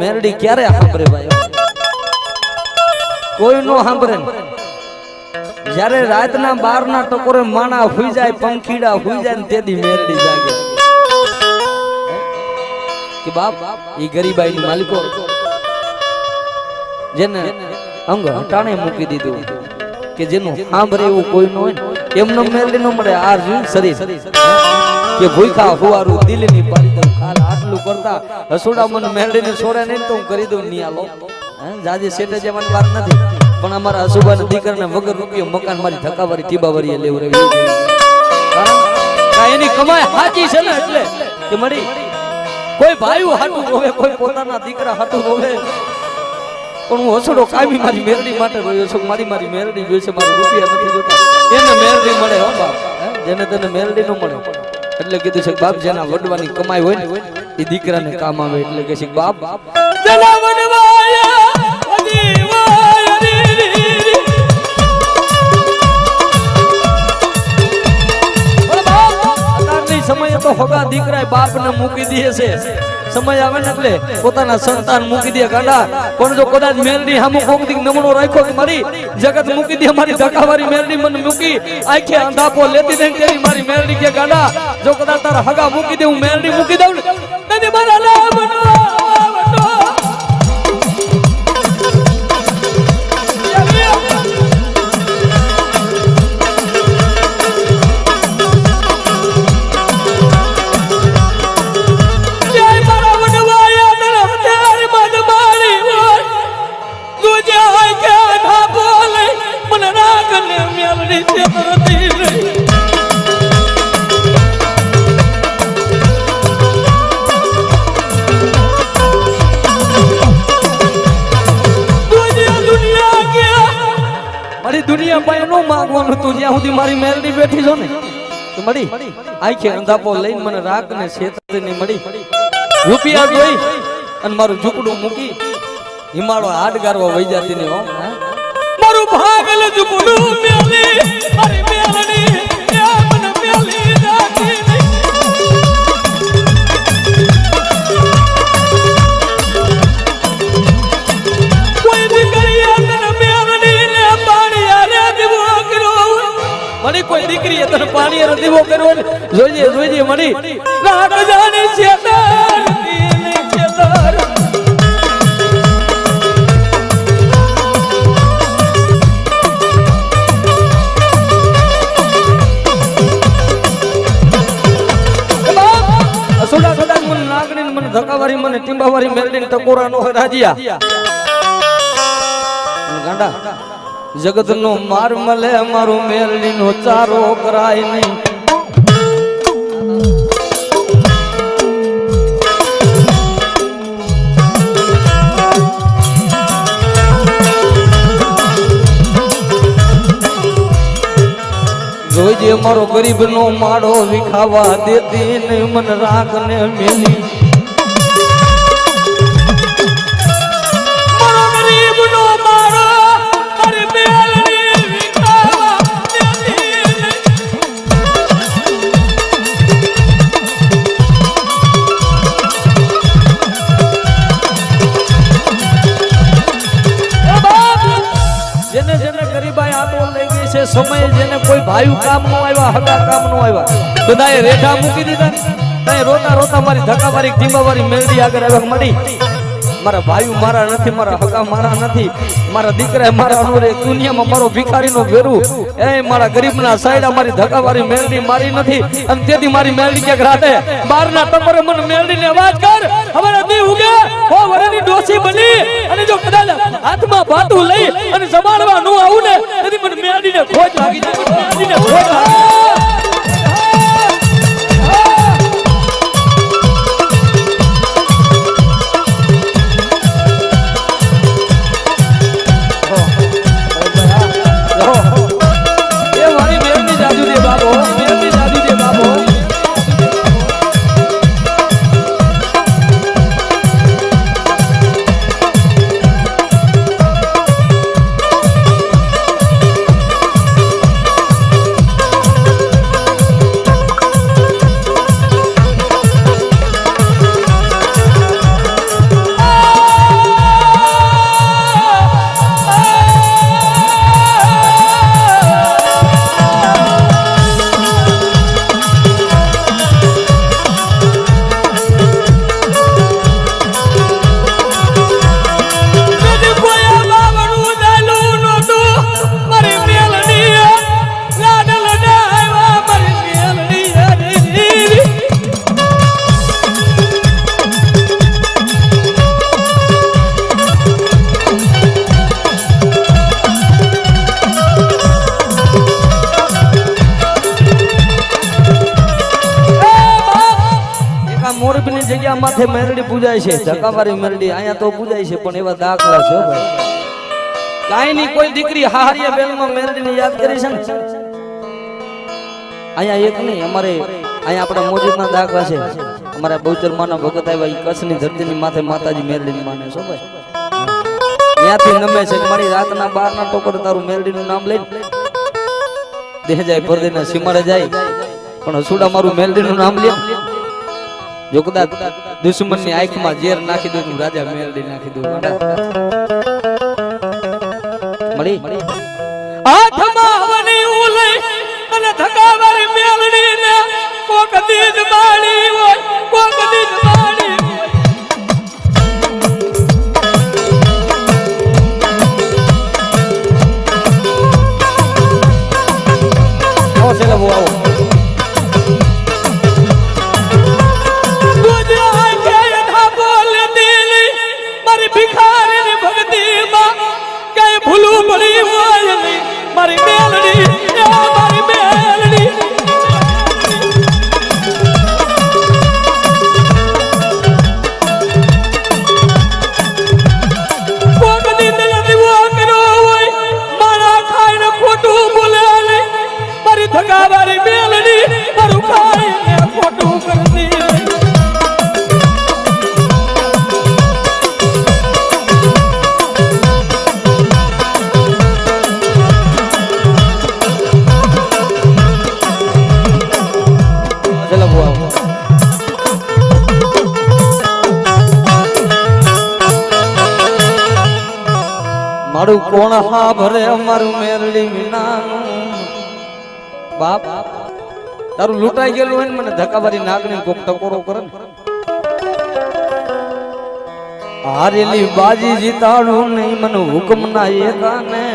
મેરડી ક્યારે સાંભળે ભાઈ? કોઈ નો સાંભળે જયારે રાતના બાર ના ટકોરે માણા હુઈ જાય, પંખીડા હુઈ જાય ને તેથી મેરડી જાગે. કે બાપ એ ગરીબાઈ ની માલિકો. જેને અંગ હટાણે મૂકી દીધું. કે જેનું સાંભળે એવું કોઈ ન હોય ને, એમનો મેરડી ન મળે. આ જીવ શરીર. કે ભૂખા હુવારું દિલની પાડી દઉં. ખાલ આટલું કરતા. હસુડા મને મેરડીને છોડે નહીં તો હું કરી દઉં નહીં આલો જાજી સેટે જવાની વાત નથી. પણ અમારા હસુબાના દીકરાને વગર રૂપિયો મકાન મારી થકાવારી ટીબાવારી લેવું રહેવી એની કમાઈ સાચી છે ને એટલે કે મળી કોઈ ભાઈઓ હાટું રોવે કોઈ પોતાના દીકરા હાટું રોવે પણ હું હસડો કાયમી મારી મેરડી માટે રહ્યો છું. મારી મારી મેરડી જોઈશે મારા રૂપિયા નથી જોતા. એને મેરડી મળે હો બાપ. જેને તને મેરડી ન મળે. એટલે કીધું છે બાપ જેના વડવાની કમાઈ હોય ને એ દીકરાને કામ આવે એટલે કે છે બાપ જેના. બાપ, ને સમયે તો હોગા દીકરાએ બાપને મૂકી દે છે સમય આવે ને એટલે પોતાના સંતાન મૂકી દે ગાંડા. પણ જો કદાચ મેલડી હામુ કોક દી નમણો રાખ્યો કે મારી જગત મૂકી દે, મારી ધકાવારી મેલડી મને મૂકી. આખે અંધાપો લેતી દે તેરી મારી મેલડી કે ગાંડા, જો કદાચ તારા હગા મૂકી દે, હું મેલડી મૂકી દઉં ને. તેથી મારા નામ બનવા દુનિયા પાસે તું જ્યાં સુધી મારી મેલડી બેઠી છો ને. તો મળી, આખી અંધાપો લઈને મને રાગ ને છેતરી મળી રૂપિયા જોઈ અને મારું ઝૂકડું મૂકી હિમાળો હાડ ગારવા વહી જતી ને મારું ભાગલ ઝૂકડું મારી મેલડી પાણી આરે કર્યો જોઈજે જોઈજે અસુડા કદાચ મને ટીંબાવારી મેરડીને ટકોરા નો રાજીયા. ગાંડા જગત નો માર મળે, મારું મેરડી નો ચારો કરાય નહીં. જોઈજે મારો ગરીબ નો માળો વિખાવા દેતી ને મન રાખ ને મેલી. સમય જેને કોઈ ભાઈ કામ નો આવ્યા, હગા કામ નો આવ્યા, બધાએ રેઠા મૂકી દીધા. ને રોતા રોતા મારી ધક્કા મારી ટીંબા મારી મેલડી આગળ આવ્યા મળી. મારા ભાઈ મારા નથી, મારા હગા મારા નથી. મારા દીકરા મારા અનુરે, દુનિયામાં મારો ભિખારીનો ભેરું. એ મારા ગરીબના સાયડા મારી ધક્કા મારી મેલડી મારી નથી. અને તેથી મારી મેલડી ક્યાંક રાતે બારના ટપરે મને મેલડીને અવાજ કર. હવે દી ઉગે, હો વરની ડોસી બની. અને જો કદાચ હાથમાં ભાતું લઈ અને સંભાળવા નું આવું ને મને ખોજ લાગી જાય. જ્યાં માથે મેરડી પૂજાય છે ધકાવારી મેરડી, અહીંયા તો પૂજાય છે, પણ એવા દાખલા છે ભાઈ. કાંઈ ની કોઈ દીકરી હારિયા બેલમાં મેરડીને યાદ કરી છે ને? અહીંયા એક નહીં, અમારે અહીંયા આપણા મોજૂદના દાખલા છે. અમારા બહુચર માના ભગત આવ્યા, ઈ કચ્છની ધરતીની માથે માતાજી મેરડીને માને છો ભાઈ. ત્યાંથી નમે છે મારી રાતના બારના ટોકર તારું મેરડીનું નામ લઈને દેહ જાય પરદેના સીમાડે જાય. પણ હસુડા મારું મેલડીનું નામ લે. જો કદાચ દુશ્મનની આંખમાં ઝેર નાખી તો રાજા મેરડી નાખી દઉં મળી? ને દીજ મારું કોણ હા ભરે અમારું મેરડી વિનાનું? બાપ, તારું લૂંટાઈ ગયેલું હોય ને મને ધક્કાવારી નાગણી કોક ટકોરો કરે હારેલી બાજી જીતાડું નહીં, મને હુકમ ના એકાને.